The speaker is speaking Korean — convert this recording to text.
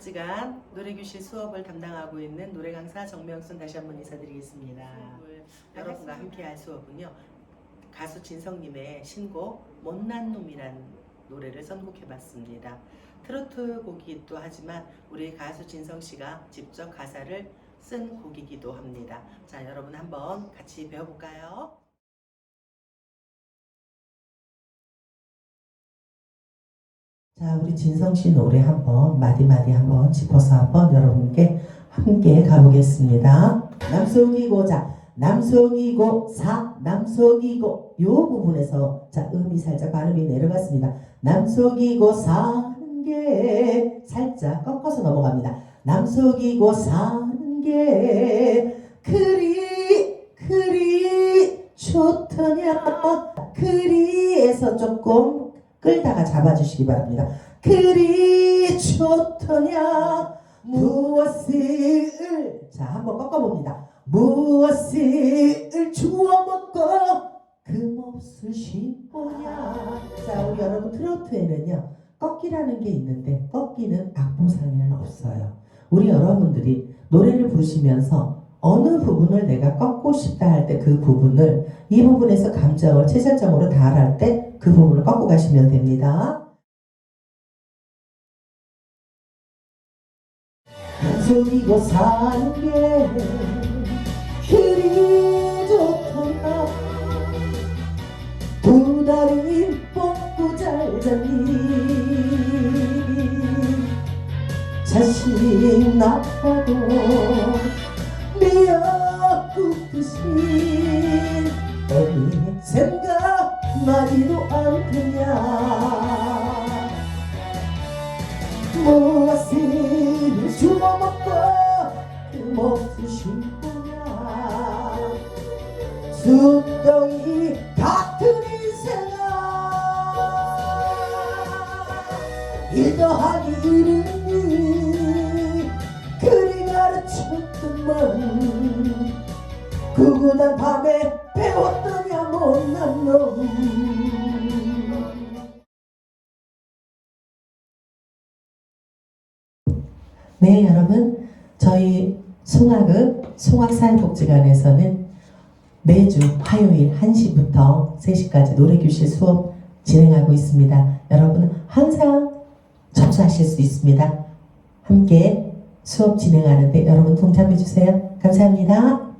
시간 노래교실 수업을 담당하고 있는 노래 강사 정명순 다시 한번 인사드리겠습니다. 여러분과 함께할 수업은요. 가수 진성님의 신곡 못난 놈이란 노래를 선곡해봤습니다. 트로트 곡이기도 하지만 우리 가수 진성 씨가 직접 가사를 쓴 곡이기도 합니다. 자, 여러분 한번 같이 배워볼까요? 자, 우리 진성 씨 노래 한번 마디마디 한번 짚어서 한번 여러분께 함께 가보겠습니다. 남성이고 자, 남성이고 사, 남성이고 요 부분에서 자 음이 살짝 발음이 내려갔습니다. 남성이고 사는 게 살짝 꺾어서 넘어갑니다. 남성이고 사는 게 끌다가 잡아주시기 바랍니다. 그리 좋더냐 무엇을 자 한번 꺾어봅니다. 무엇을 주워 먹고 그 몫을 씹보냐 자 우리 여러분 트로트에는요 꺾기라는 게 있는데 꺾기는 악보상에는 없어요. 우리 여러분들이 노래를 부르시면서 어느 부분을 내가 꺾고 싶다 할 때 그 부분을 이 부분에서 감정을 최절정으로 다할 때 그 부분을 꺾고 가시면 됩니다. 속이고 사는 게 그리 좋구나 두 다리 뻗고 잘 잡니 자식 낳아도 미역국 드신 어미 생각 나지도 않겠냐? 무엇을 주워먹고 씹고냐 숫덩이 같은 인생아. 일 더하기 일이니 그리 가르쳤더만. 구구단 밤에 배웠 네, 여러분. 저희 송악읍 송악사회복지관에서는 매주 화요일 1시부터 3시까지 노래교실 수업 진행하고 있습니다. 여러분 항상 접수하실 수 있습니다. 함께 수업 진행하는데 여러분 동참해 주세요. 감사합니다.